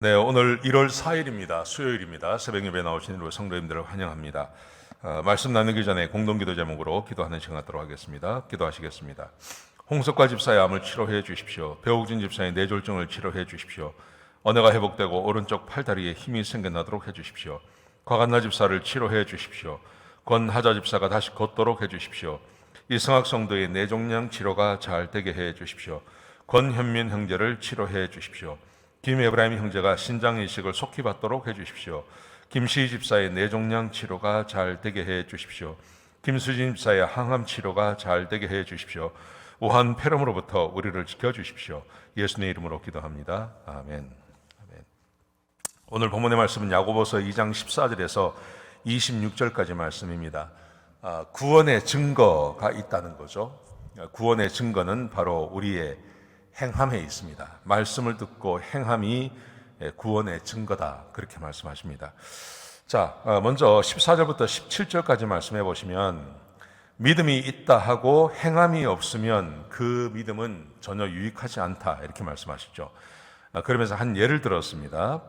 네, 오늘 1월 4일입니다. 수요일입니다. 새벽 예배 나오신 우리 성도님들을 환영합니다. 어, 말씀 나누기 전에 공동기도 제목으로 기도하는 시간 갖도록 하겠습니다. 기도하시겠습니다. 홍석과 집사의 암을 치료해 주십시오. 배옥진 집사의 뇌졸중을 치료해 주십시오. 언어가 회복되고 오른쪽 팔다리에 힘이 생겨나도록 해 주십시오. 과간나 집사를 치료해 주십시오. 권하자 집사가 다시 걷도록 해 주십시오. 이승학 성도의 뇌종양 치료가 잘 되게 해 주십시오. 권현민 형제를 치료해 주십시오. 김 에브라임 형제가 신장 이식을 속히 받도록 해 주십시오. 김시희 집사의 뇌종양 치료가 잘 되게 해 주십시오. 김수진 집사의 항암 치료가 잘 되게 해 주십시오. 우한 폐렴으로부터 우리를 지켜 주십시오. 예수님의 이름으로 기도합니다. 아멘. 오늘 본문의 말씀은 야고보서 2장 14절에서 26절까지 말씀입니다. 아, 구원의 증거가 있다는 거죠. 구원의 증거는 바로 우리의 행함에 있습니다. 말씀을 듣고 행함이 구원의 증거다. 그렇게 말씀하십니다. 자, 어, 먼저 14절부터 17절까지 말씀해 보시면 믿음이 있다 하고 행함이 없으면 그 믿음은 전혀 유익하지 않다. 이렇게 말씀하시죠. 아, 그러면서 한 예를 들었습니다.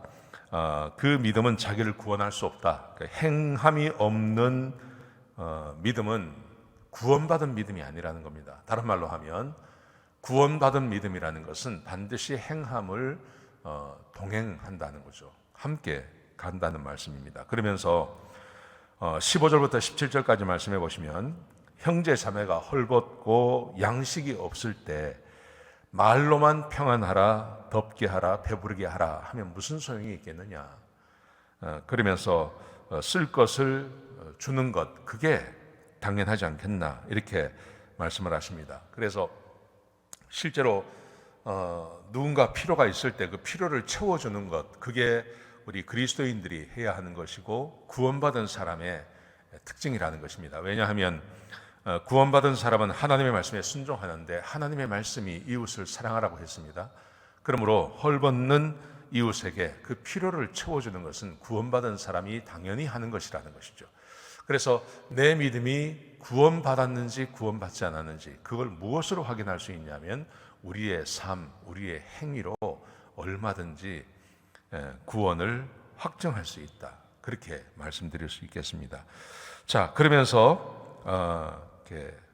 아, 그 믿음은 자기를 구원할 수 없다. 그 행함이 없는 어, 믿음은 구원받은 믿음이 아니라는 겁니다. 다른 말로 하면 구원받은 믿음이라는 것은 반드시 행함을 어, 동행한다는 거죠. 함께 간다는 말씀입니다. 그러면서 어, 15절부터 17절까지 말씀해 보시면 형제 자매가 헐벗고 양식이 없을 때 말로만 평안하라, 덥게 하라, 배부르게 하라 하면 무슨 소용이 있겠느냐. 어, 그러면서 어, 쓸 것을 어, 주는 것, 그게 당연하지 않겠나. 이렇게 말씀을 하십니다. 그래서 실제로 어, 누군가 필요가 있을 때 그 필요를 채워주는 것, 그게 우리 그리스도인들이 해야 하는 것이고 구원받은 사람의 특징이라는 것입니다. 왜냐하면 어, 구원받은 사람은 하나님의 말씀에 순종하는데 하나님의 말씀이 이웃을 사랑하라고 했습니다. 그러므로 헐벗는 이웃에게 그 필요를 채워주는 것은 구원받은 사람이 당연히 하는 것이라는 것이죠. 그래서 내 믿음이 구원받았는지 구원받지 않았는지 그걸 무엇으로 확인할 수 있냐면 우리의 삶, 우리의 행위로 얼마든지 예, 구원을 확정할 수 있다. 그렇게 말씀드릴 수 있겠습니다. 자, 그러면서 어,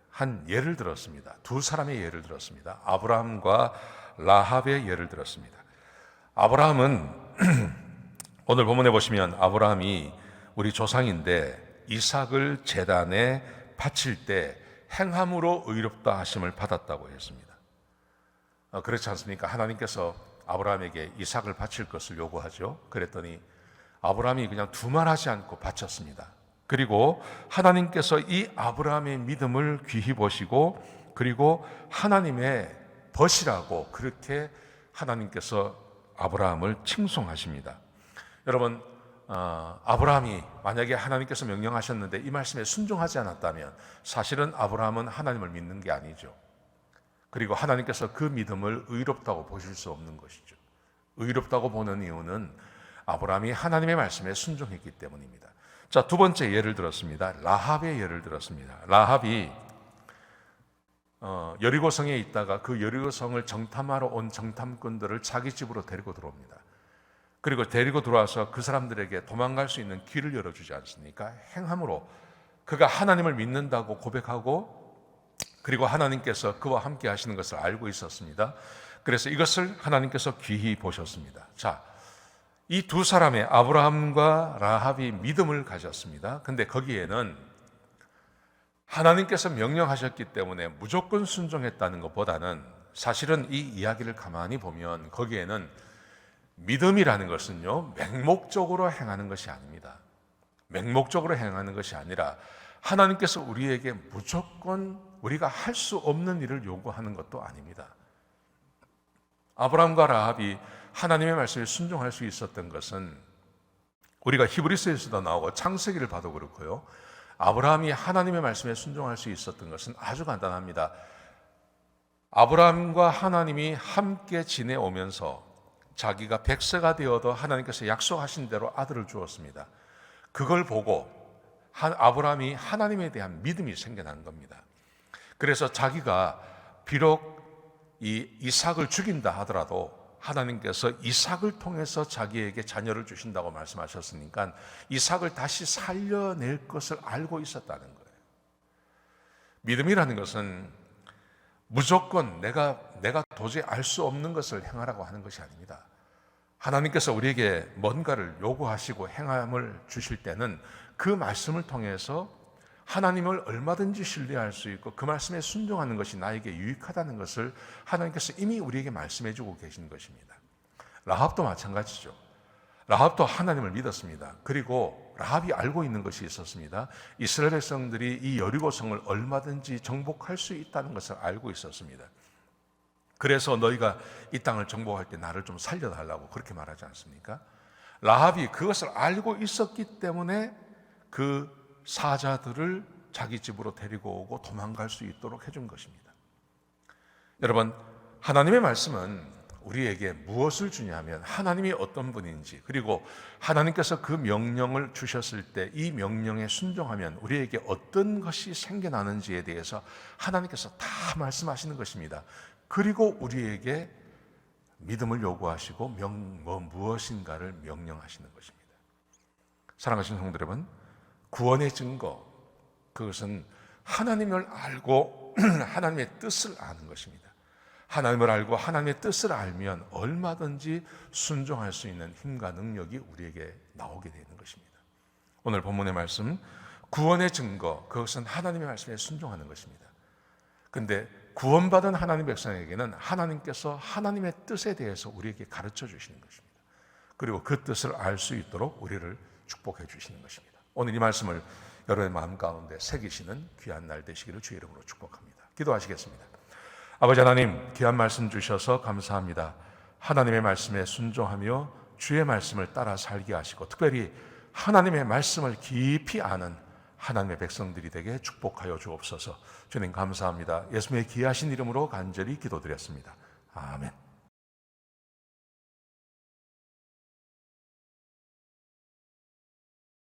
한 예를 들었습니다. 두 사람의 예를 들었습니다. 아브라함과 라합의 예를 들었습니다. 아브라함은 오늘 본문에 보시면 아브라함이 우리 조상인데 이삭을 제단에 바칠 때 행함으로 의롭다 하심을 받았다고 했습니다. 어, 그렇지 않습니까? 하나님께서 아브라함에게 이삭을 바칠 것을 요구하죠. 그랬더니 아브라함이 그냥 두말하지 않고 바쳤습니다. 그리고 하나님께서 이 아브라함의 믿음을 귀히 보시고 그리고 하나님의 벗이라고 그렇게 하나님께서 아브라함을 칭송하십니다. 여러분 어, 아브라함이 만약에 하나님께서 명령하셨는데 이 말씀에 순종하지 않았다면 사실은 아브라함은 하나님을 믿는 게 아니죠. 그리고 하나님께서 그 믿음을 의롭다고 보실 수 없는 것이죠. 의롭다고 보는 이유는 아브라함이 하나님의 말씀에 순종했기 때문입니다. 자, 두 번째 예를 들었습니다. 라합의 예를 들었습니다. 라합이 어, 여리고성에 있다가 그 여리고성을 정탐하러 온 정탐꾼들을 자기 집으로 데리고 들어옵니다. 그리고 데리고 들어와서 그 사람들에게 도망갈 수 있는 길을 열어주지 않습니까? 행함으로 그가 하나님을 믿는다고 고백하고 그리고 하나님께서 그와 함께 하시는 것을 알고 있었습니다. 그래서 이것을 하나님께서 귀히 보셨습니다. 자, 이 두 사람의 아브라함과 라합이 믿음을 가졌습니다. 근데 거기에는 하나님께서 명령하셨기 때문에 무조건 순종했다는 것보다는 사실은 이 이야기를 가만히 보면 거기에는 믿음이라는 것은요, 맹목적으로 행하는 것이 아닙니다. 맹목적으로 행하는 것이 아니라 하나님께서 우리에게 무조건 우리가 할 수 없는 일을 요구하는 것도 아닙니다. 아브라함과 라합이 하나님의 말씀에 순종할 수 있었던 것은 우리가 히브리스에서도 나오고 창세기를 봐도 그렇고요. 아브라함이 하나님의 말씀에 순종할 수 있었던 것은 아주 간단합니다. 아브라함과 하나님이 함께 지내오면서 자기가 백세가 되어도 하나님께서 약속하신 대로 아들을 주었습니다. 그걸 보고 아브라함이 하나님에 대한 믿음이 생겨난 겁니다. 그래서 자기가 비록 이 이삭을 죽인다 하더라도 하나님께서 이삭을 통해서 자기에게 자녀를 주신다고 말씀하셨으니까 이삭을 다시 살려낼 것을 알고 있었다는 거예요. 믿음이라는 것은 무조건 내가 내가 도저히 알 수 없는 것을 행하라고 하는 것이 아닙니다. 하나님께서 우리에게 뭔가를 요구하시고 행함을 주실 때는 그 말씀을 통해서 하나님을 얼마든지 신뢰할 수 있고 그 말씀에 순종하는 것이 나에게 유익하다는 것을 하나님께서 이미 우리에게 말씀해 주고 계신 것입니다. 라합도 마찬가지죠. 라합도 하나님을 믿었습니다. 그리고 라합이 알고 있는 것이 있었습니다. 이스라엘 백성들이 이 여리고성을 얼마든지 정복할 수 있다는 것을 알고 있었습니다. 그래서 너희가 이 땅을 정복할 때 나를 좀 살려달라고 그렇게 말하지 않습니까? 라합이 그것을 알고 있었기 때문에 그 사자들을 자기 집으로 데리고 오고 도망갈 수 있도록 해준 것입니다. 여러분, 하나님의 말씀은 우리에게 무엇을 주냐면 하나님이 어떤 분인지 그리고 하나님께서 그 명령을 주셨을 때 이 명령에 순종하면 우리에게 어떤 것이 생겨나는지에 대해서 하나님께서 다 말씀하시는 것입니다. 그리고 우리에게 믿음을 요구하시고 명, 뭐 무엇인가를 명령하시는 것입니다. 사랑하시는 성도 여러분, 구원의 증거 그것은 하나님을 알고 하나님의 뜻을 아는 것입니다. 하나님을 알고 하나님의 뜻을 알면 얼마든지 순종할 수 있는 힘과 능력이 우리에게 나오게 되는 것입니다. 오늘 본문의 말씀 구원의 증거 그것은 하나님의 말씀에 순종하는 것입니다. 근데 구원받은 하나님 백성에게는 하나님께서 하나님의 뜻에 대해서 우리에게 가르쳐 주시는 것입니다. 그리고 그 뜻을 알 수 있도록 우리를 축복해 주시는 것입니다. 오늘 이 말씀을 여러분의 마음 가운데 새기시는 귀한 날 되시기를 주의 이름으로 축복합니다. 기도하시겠습니다. 아버지 하나님, 귀한 말씀 주셔서 감사합니다. 하나님의 말씀에 순종하며 주의 말씀을 따라 살게 하시고 특별히 하나님의 말씀을 깊이 아는 하나님의 백성들이 되게 축복하여 주옵소서. 주님 감사합니다. 예수님의 귀하신 이름으로 간절히 기도드렸습니다. 아멘.